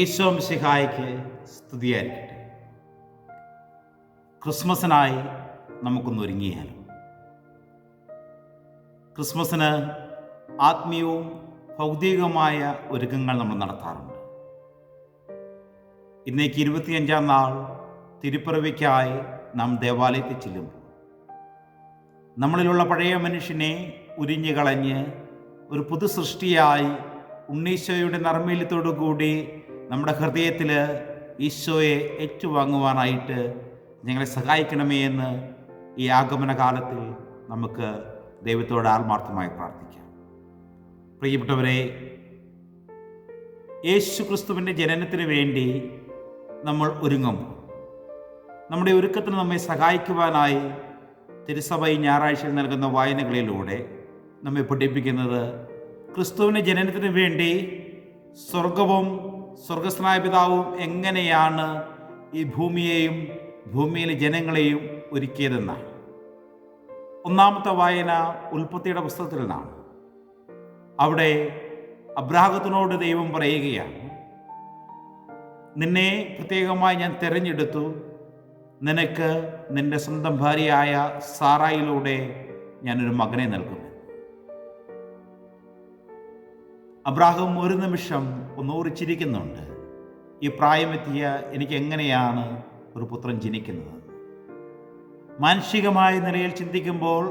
ഈശോ മിശിഹായ്ക്ക് സ്തുതിയായിരിക്കട്ടെ. ക്രിസ്മസിനായി നമുക്കൊന്ന് ഒരുങ്ങിയാലും? ക്രിസ്മസിന് ആത്മീയവും ഭൗതികവുമായ ഒരുക്കങ്ങൾ നമ്മൾ നടത്താറുണ്ട്. ഇന്നേക്ക് ഇരുപത്തിയഞ്ചാം നാൾ തിരുപ്പിറവിക്കായി നാം ദേവാലയത്തിൽ ചെല്ലുമ്പോൾ നമ്മളിലുള്ള പഴയ മനുഷ്യനെ ഉരിഞ്ഞു കളഞ്ഞ് ഒരു പുതു സൃഷ്ടിയായി ഉണ്ണീശോയുടെ നർമ്മീല്യത്തോടു കൂടി നമ്മുടെ ഹൃദയത്തിൽ ഈശോയെ ഏറ്റുവാങ്ങുവാനായിട്ട് ഞങ്ങളെ സഹായിക്കണമേ എന്ന് ഈ ആഗമന കാലത്തിൽ നമുക്ക് ദൈവത്തോട് ആത്മാർത്ഥമായി പ്രാർത്ഥിക്കാം. പ്രിയപ്പെട്ടവരെ യേശു ക്രിസ്തുവിന്റെ ജനനത്തിന് വേണ്ടി നമ്മൾ ഒരുങ്ങുമ്പോൾ നമ്മുടെ ഒരുക്കത്തിന് നമ്മെ സഹായിക്കുവാനായി തിരുസഭ ഈ ഞായറാഴ്ചയിൽ നൽകുന്ന വായനകളിലൂടെ നമ്മെ പഠിപ്പിക്കുന്നത് ക്രിസ്തുവിന്റെ ജനനത്തിന് വേണ്ടി സ്വർഗവും സ്വർഗസ്നായ പിതാവും എങ്ങനെയാണ് ഈ ഭൂമിയെയും ഭൂമിയിലെ ജനങ്ങളെയും ഒരുക്കിയതെന്നാണ് ഒന്നാമത്തെ വായന ഉൽപ്പത്തിയുടെ പുസ്തകത്തിൽ നിന്നാണ് അവിടെ അബ്രാഹത്തിനോട് ദൈവം പറയുകയാണ് നിന്നെ പ്രത്യേകമായി ഞാൻ തിരഞ്ഞെടുത്തു. നിനക്ക് നിന്റെ സ്വന്തം ഭാര്യയായ സാറായിലൂടെ ഞാനൊരു മകനെ നൽകും അബ്രാഹം ഒരു നിമിഷം ഒന്ന് ഊറിച്ചിരിക്കുന്നുണ്ട് ഈ പ്രായമെത്തിയ എനിക്ക് എങ്ങനെയാണ് ഒരു പുത്രൻ ജനിക്കുന്നത്? മാനുഷികമായ നിലയിൽ ചിന്തിക്കുമ്പോൾ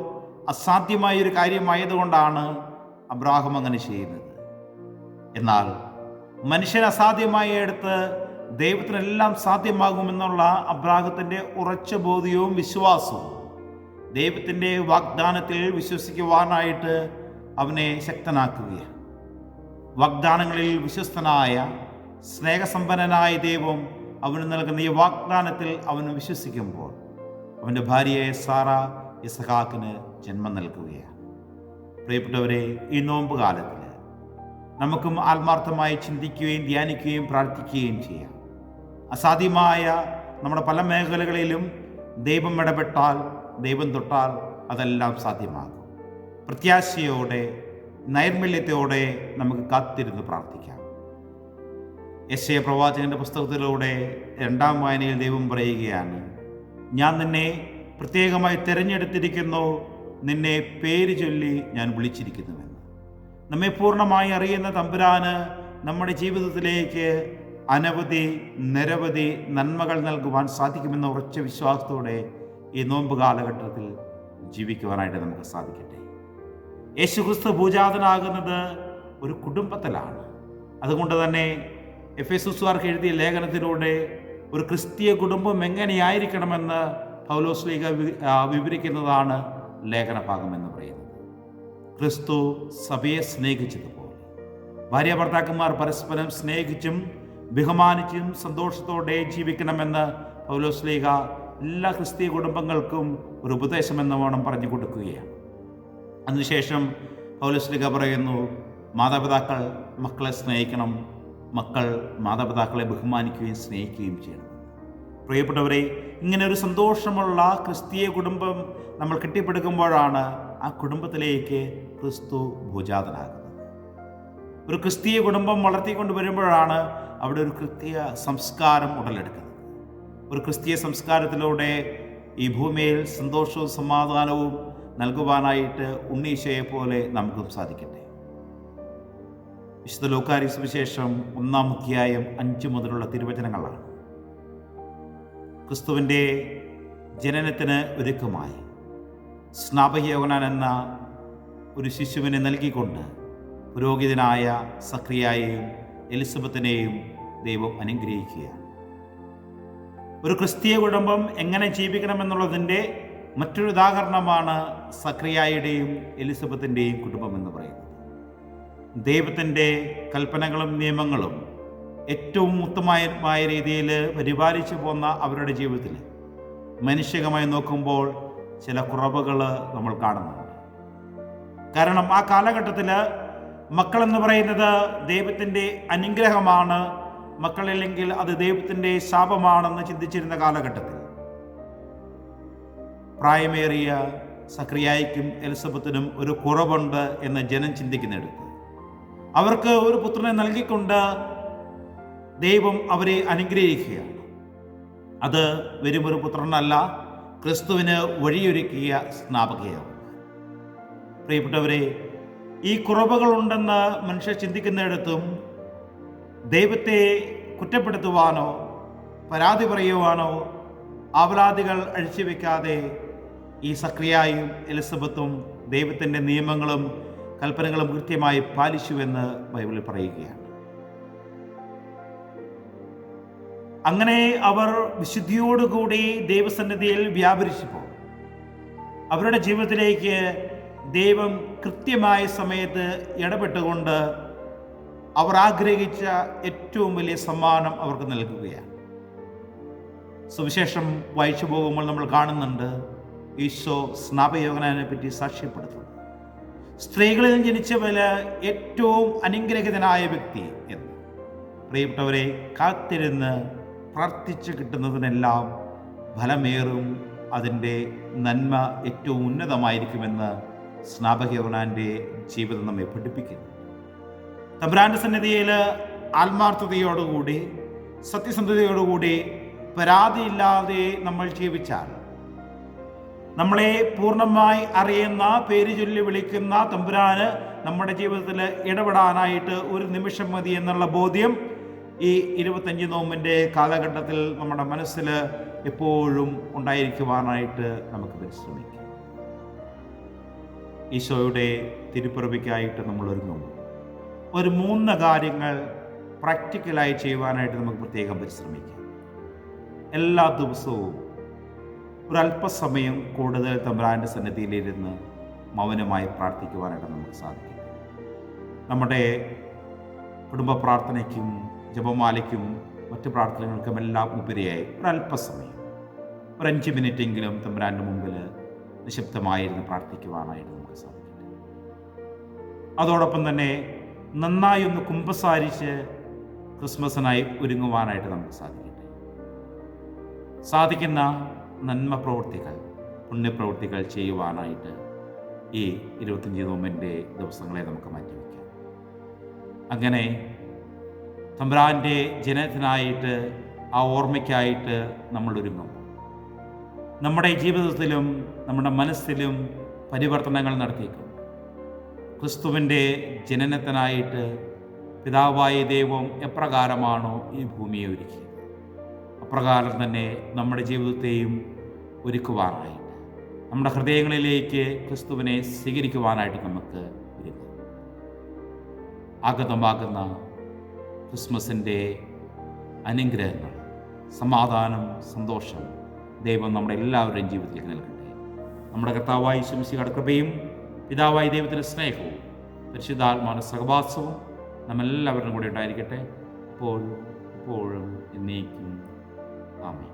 അസാധ്യമായ ഒരു കാര്യമായതുകൊണ്ടാണ് അബ്രാഹം അങ്ങനെ ചെയ്യുന്നത്. എന്നാൽ മനുഷ്യൻ അസാധ്യമായ എടുത്ത് ദൈവത്തിനെല്ലാം സാധ്യമാകുമെന്നുള്ള അബ്രാഹത്തിന്റെ ഉറച്ച ബോധ്യവും വിശ്വാസവും ദൈവത്തിന്റെ വാഗ്ദാനത്തിൽ വിശ്വസിക്കുവാനായിട്ട് അവനെ ശക്തനാക്കുകയാണ്. വാഗ്ദാനങ്ങളിൽ വിശ്വസ്തനായ സ്നേഹസമ്പന്നനായ ദൈവം അവന് നൽകുന്ന ഈ വാഗ്ദാനത്തിൽ അവൻ വിശ്വസിക്കുമ്പോൾ അവന്റെ ഭാര്യയായ സാറ ഇസഹാക്കിന് ജന്മം നൽകുകയാണ്. പ്രിയപ്പെട്ടവരെ ഈ നോമ്പ് കാലത്തിൽ നമുക്കും ആത്മാർത്ഥമായി ചിന്തിക്കുകയും ധ്യാനിക്കുകയും പ്രാർത്ഥിക്കുകയും ചെയ്യാം. അസാധ്യമായ നമ്മുടെ പല മേഖലകളിലും ദൈവം ഇടപെട്ടാൽ ദൈവം തൊട്ടാൽ അതെല്ലാം സാധ്യമാകും. പ്രത്യാശയോടെ നൈർമല്യത്തോടെ നമുക്ക് കാത്തിരുന്ന് പ്രാർത്ഥിക്കാം. എ പ്രവാചകന്റെ പുസ്തകത്തിലൂടെ രണ്ടാം വായനയിൽ ദൈവം പറയുകയാണ് ഞാൻ നിന്നെ പ്രത്യേകമായി തിരഞ്ഞെടുത്തിരിക്കുന്നു. നിന്നെ പേര് ചൊല്ലി ഞാൻ വിളിച്ചിരിക്കുന്നുവെന്ന്. നമ്മെ പൂർണമായി അറിയുന്ന തമ്പുരാന് നമ്മുടെ ജീവിതത്തിലേക്ക് അനവധി നിരവധി നന്മകൾ നൽകുവാൻ സാധിക്കുമെന്ന ഉറച്ച വിശ്വാസത്തോടെ ഈ നോമ്പ് കാലഘട്ടത്തിൽ ജീവിക്കുവാനായിട്ട് നമുക്ക് സാധിക്കട്ടെ. യേശുക്രിസ്തു പൂജാതനാകുന്നത് ഒരു കുടുംബത്തിലാണ്. അതുകൊണ്ട് തന്നെ എഫ് എസ് ഉസ്വാർക്ക് എഴുതിയ ലേഖനത്തിലൂടെ ഒരു ക്രിസ്തീയ കുടുംബം എങ്ങനെയായിരിക്കണമെന്ന് പൗലോസ്ലീഗ വിവരിക്കുന്നതാണ് ലേഖന ഭാഗം എന്ന് പറയുന്നത്. ക്രിസ്തു സഭയെ സ്നേഹിച്ചതുപോലെ. ഭാര്യ ഭർത്താക്കന്മാർ പരസ്പരം സ്നേഹിച്ചും ബഹുമാനിച്ചും സന്തോഷത്തോടെ ജീവിക്കണമെന്ന് പൗലോസ്ലീഗ എല്ലാ ക്രിസ്തീയ കുടുംബങ്ങൾക്കും ഒരു ഉപദേശമെന്ന് വേണം പറഞ്ഞു കൊടുക്കുകയാണ്. അതിനുശേഷം പൗലസ്ലിക പറയുന്നു മാതാപിതാക്കൾ മക്കളെ സ്നേഹിക്കണം മക്കൾ മാതാപിതാക്കളെ ബഹുമാനിക്കുകയും സ്നേഹിക്കുകയും ചെയ്യണം. പ്രിയപ്പെട്ടവരെ ഇങ്ങനെ ഒരു സന്തോഷമുള്ള ക്രിസ്തീയ കുടുംബം നമ്മൾ കെട്ടിപ്പടുക്കുമ്പോഴാണ് ആ കുടുംബത്തിലേക്ക് ക്രിസ്തു ഭൂജാതനാകുന്നത്. ഒരു ക്രിസ്തീയ കുടുംബം വളർത്തിക്കൊണ്ട് വരുമ്പോഴാണ് അവിടെ ഒരു ക്രിസ്തീയ സംസ്കാരം ഉടലെടുക്കുന്നത്. ഒരു ക്രിസ്തീയ സംസ്കാരത്തിലൂടെ ഈ ഭൂമിയിൽ സന്തോഷവും സമാധാനവും നൽകുവാനായിട്ട് ഉണ്ണീശയെ പോലെ നമുക്കും സാധിക്കട്ടെ. വിശുദ്ധ ലോകാരി സുവിശേഷം ഒന്നാം അധ്യായം അഞ്ച് മുതലുള്ള തിരുവചനങ്ങളാണ്. ക്രിസ്തുവിന്റെ ജനനത്തിന് ഒരുക്കമായി സ്നാപകയോഗനാൻ എന്ന ഒരു ശിശുവിനെ നൽകിക്കൊണ്ട് പുരോഹിതനായ സക്രിയായെയും എലിസബത്തിനെയും ദൈവം അനുഗ്രഹിക്കുകയാണ്. ഒരു ക്രിസ്തീയ കുടുംബം എങ്ങനെ ജീവിക്കണമെന്നുള്ളതിന്റെ മറ്റൊരു ഉദാഹരണമാണ് സക്രിയായുടെയും എലിസബത്തിന്റെയും കുടുംബം എന്ന് പറയുന്നത്. ദൈവത്തിന്റെ കൽപ്പനകളും നിയമങ്ങളും ഏറ്റവും ഉത്തമമായ രീതിയിൽ പരിപാലിച്ചു പോന്ന അവരുടെ ജീവിതത്തിൽ മനുഷ്യകമായി നോക്കുമ്പോൾ ചില കുറവുകൾ നമ്മൾ കാണുന്നുണ്ട്. കാരണം ആ കാലഘട്ടത്തിൽ മക്കളെന്ന് പറയുന്നത് ദൈവത്തിന്റെ അനുഗ്രഹമാണ്. മക്കളില്ലെങ്കിൽ അത് ദൈവത്തിന്റെ ശാപമാണെന്ന് ചിന്തിച്ചിരുന്ന കാലഘട്ടത്തിൽ പ്രായമേറിയ സക്രിയായിക്കും എലിസബത്തിനും ഒരു കുറവുണ്ട് എന്ന് ജനം ചിന്തിക്കുന്നിടത്ത്. അവർക്ക് ഒരു പുത്രനെ നൽകിക്കൊണ്ട് ദൈവം അവരെ അനുഗ്രഹിക്കുകയാണ്. അത് വെറുമൊരു പുത്രനല്ല ക്രിസ്തുവിന് വഴിയൊരുക്കിയ സ്നാപകയാണ് പ്രിയപ്പെട്ടവരെ ഈ കുറവുകളുണ്ടെന്ന് മനുഷ്യർ ചിന്തിക്കുന്നിടത്തും ദൈവത്തെ കുറ്റപ്പെടുത്തുവാനോ പരാതി പറയുവാനോ ആവലാദികൾ അഴിച്ചുവെക്കാതെ ഈ സക്രിയായും എലിസബത്തും ദൈവത്തിന്റെ നിയമങ്ങളും കൽപ്പനകളും കൃത്യമായി പാലിച്ചുവെന്ന് ബൈബിളിൽ പറയുകയാണ്. അങ്ങനെ അവർ വിശുദ്ധിയോടുകൂടി ദൈവസന്നിധിയിൽ വ്യാപരിച്ചപ്പോൾ അവരുടെ ജീവിതത്തിലേക്ക് ദൈവം കൃത്യമായ സമയത്ത് ഇടപെട്ടുകൊണ്ട് അവർ ആഗ്രഹിച്ച ഏറ്റവും വലിയ സമ്മാനം അവർക്ക് നൽകുകയാണ്. സുവിശേഷം വായിച്ചു പോകുമ്പോൾ നമ്മൾ കാണുന്നുണ്ട് ഈശോ സ്നാപയോഗനെ പറ്റി സാക്ഷ്യപ്പെടുത്തുന്നു. സ്ത്രീകളിൽ ജനിച്ചവൽ ഏറ്റവും അനുഗ്രഹിതനായ വ്യക്തി എന്ന്. പ്രിയപ്പെട്ടവരെ കാത്തിരുന്ന് പ്രാർത്ഥിച്ച് കിട്ടുന്നതിനെല്ലാം ഫലമേറും അതിന്റെ നന്മ ഏറ്റവും ഉന്നതമായിരിക്കുമെന്ന് സ്നാപകയോനാന്റെ ജീവിതം നമ്മെ പഠിപ്പിക്കുന്നു. തബ്രാന്റെ സന്നിധിയിൽ ആത്മാർത്ഥതയോടുകൂടി സത്യസന്ധതയോടുകൂടി പരാതിയില്ലാതെ നമ്മൾ ജീവിച്ചാൽ നമ്മളെ പൂർണമായി അറിയുന്ന പേര് ചൊല്ലി വിളിക്കുന്ന തമ്പുരാന് നമ്മുടെ ജീവിതത്തിൽ ഇടപെടാനായിട്ട് ഒരു നിമിഷം മതി എന്നുള്ള ബോധ്യം ഈ ഇരുപത്തഞ്ച് നോമ്പിന്റെ കാലഘട്ടത്തിൽ നമ്മുടെ മനസ്സിൽ എപ്പോഴും ഉണ്ടായിരിക്കുവാനായിട്ട് നമുക്ക് പരിശ്രമിക്കാം. ഈശോയുടെ തിരുപ്പിറവിക്കായിട്ട് നമ്മൾ ഒരുങ്ങും ഒരു മൂന്ന് കാര്യങ്ങൾ പ്രാക്ടിക്കലായി ചെയ്യുവാനായിട്ട് നമുക്ക് പ്രത്യേകം പരിശ്രമിക്കാം. എല്ലാ ദിവസവും ഒരല്പസമയം കൂടുതൽ തമ്പുരാന്റെ സന്നിധിയിലിരുന്ന് മൗനമായി പ്രാർത്ഥിക്കുവാനായിട്ട് നമുക്ക് സാധിക്കും. നമ്മുടെ കുടുംബ പ്രാർത്ഥനയ്ക്കും ജപമാലയ്ക്കും മറ്റ് പ്രാർത്ഥനകൾക്കും എല്ലാം ഉപരിയായി ഒരല്പസമയം ഒരു അഞ്ച് മിനിറ്റെങ്കിലും തമ്പുരാന്റെ മുമ്പിൽ നിശബ്ദമായിരുന്ന് പ്രാർത്ഥിക്കുവാനായിട്ട് നമുക്ക് സാധിക്കും. അതോടൊപ്പം തന്നെ നന്നായി ഒന്ന് കുമ്പസാരിച്ച് ക്രിസ്മസിനായി ഒരുങ്ങുവാനായിട്ട് നമുക്ക് സാധിക്കട്ടെ. സാധിക്കുന്ന നന്മ പ്രവൃത്തികൾ പുണ്യപ്രവൃത്തികൾ ചെയ്യുവാനായിട്ട് ഈ ഇരുപത്തഞ്ച് നോമ്പിന്റെ ദിവസങ്ങളെ നമുക്ക് മാറ്റിവെക്കാം. അങ്ങനെ തമ്പ്രാന്റെ ജനത്തിനായിട്ട് ആ ഓർമ്മയ്ക്കായിട്ട് നമ്മൾ ഒരുങ്ങും. നമ്മുടെ ജീവിതത്തിലും നമ്മുടെ മനസ്സിലും പരിവർത്തനങ്ങൾ നടത്തിയേക്കും. ക്രിസ്തുവിന്റെ ജനനത്തിനായിട്ട് പിതാവായ ദൈവം എപ്രകാരമാണോ ഈ ഭൂമിയെ ഒരുക്കിയത്? അപ്രകാരം തന്നെ നമ്മുടെ ജീവിതത്തെയും ഒരുക്കുവാനായിട്ട് നമ്മുടെ ഹൃദയങ്ങളിലേക്ക് ക്രിസ്തുവിനെ സ്വീകരിക്കുവാനായിട്ട് നമുക്ക് ഒരുങ്ങാം. ആഗതമാകുന്ന ക്രിസ്മസിന്റെ അനുഗ്രഹങ്ങൾ സമാധാനം സന്തോഷം ദൈവം നമ്മുടെ എല്ലാവരുടെയും ജീവിതത്തിലേക്ക് നൽകട്ടെ. നമ്മുടെ കർത്താവായി ശംസിയുടെ കൃപയും പിതാവായി ദൈവത്തിന്റെ സ്നേഹവും പരിശുദ്ധാത്മാന സഹവാസവും നമ്മെല്ലാവരുടെ കൂടെ ഉണ്ടായിരിക്കട്ടെ. ഇപ്പോഴും ഇപ്പോഴും എന്നേക്കും ആമേ